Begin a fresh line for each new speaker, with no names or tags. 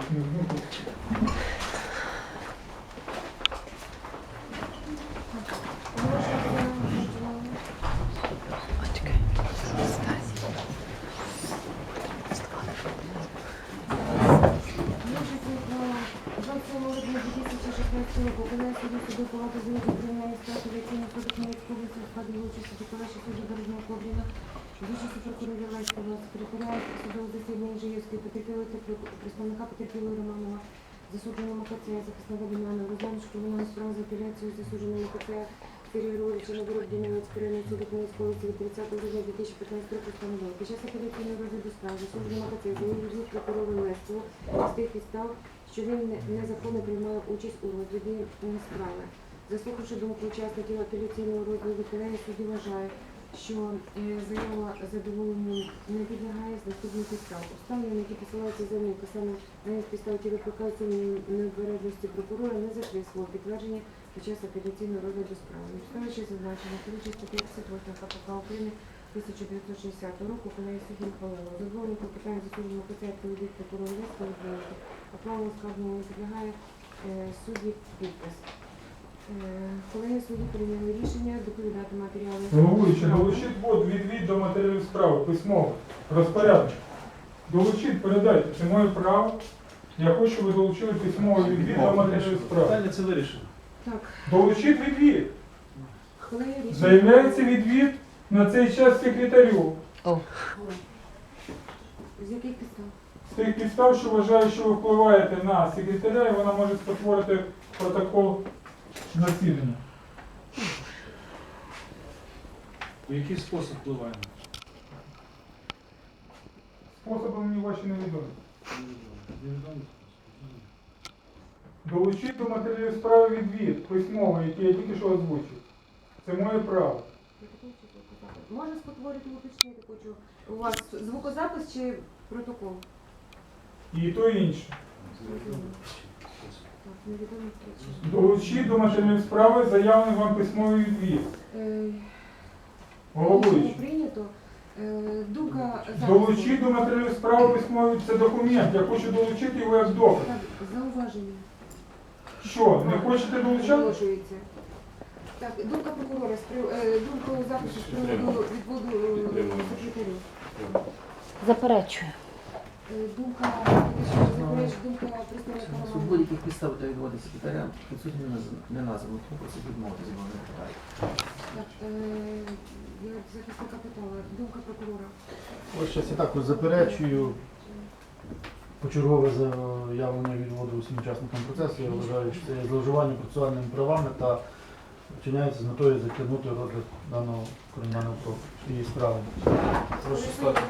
їхню думку.
року Китай судді суду палати заводу кримінальної справи апеляційного суду у складі участі Доколаші судді Кобліна, Вищості прокурора Леського, секретаря судового засідання Жиївської потерпілої та представника потерпілої Романова, засудженого МКЦ, захисного Дем'яна, розглянувши кримінальну справу за апеляцією засудженого МКЦ Сергія Григоровича на вирок Дінівець районного суду Хмельницької області від 30 грудня 2015 року встановив. Під час апеляційного розгляду справи засудженого МКЦ заявив прокурору Леського з тих підстав, що він незаконно приймав участь у розгляді справи. Заслухавши думку учасників апеляційного розгляду, колегія судді вважає, що е, заява задоволенню не підлягає з наступних підстав. Обставини, які посилаються заявника саме на підстав, які викликають необережності прокурора, не знайшли свого підтвердження під час апеляційного розгляду справи. Обставичі зазначено, керуючи статті 58 КПК України 1960 року, коли суді ухвалила. Задоволення про питання засудженого КЦ відповідь прокурору Леського відповідати. Оправу скарження не підлягає е, судді підпис. Е, Колеги судді прийняли рішення доповідати матеріали.
Головуючи,
справи.
долучіть відвід до матеріалів справи, письмово, розпорядок. Долучіть, передайте, це моє право. Я хочу, щоб ви долучили письмовий відвід до матеріалів справи.
Питання це вирішено.
Так,
Долучіть відвід.
колеги рішення.
Заявляється відвід на цей час секретарю.
З яких підстав?
З тих підстав, що вважаю, що ви впливаєте на секретаря, і вона може спотворити протокол засідання.
У який спосіб впливаємо?
Способи мені ваші невідомі.
Невідомий
Долучіть до матеріалів справи відвід письмовий, який я тільки що озвучив. Це моє право.
Можна спотворити уточнити, хочу. У вас звукозапис чи протокол?
І то і інше.
Так,
Долучіть до матеріалів справи заявлений вам письмовий відвід.
Е,
Головуючий.
прийнято. Е, Думка.
Долучіть до матеріалів справи письмовий це документ. Я хочу долучити його як доказ.
Так, зауваження.
Що, не хочете долучати?
Оголошується. Так, думка прокурора, з прив- е, думка захисту з приводу відводу е, секретарю.
Заперечую.
Е, Думка, що думка представника
Суд будь-яких підстав для відводу секретаря підсудні не не названо, тому просить відмовити з не питає.
Так, е, я захисника питала. Думка прокурора.
Ось зараз я також заперечую почергове заявлення відводу усім учасникам процесу. Я вважаю, що це є зловживання процесуальними правами та вчиняється з метою затягнути розгляд даного кримінального про- цієї справи. Прошу стати.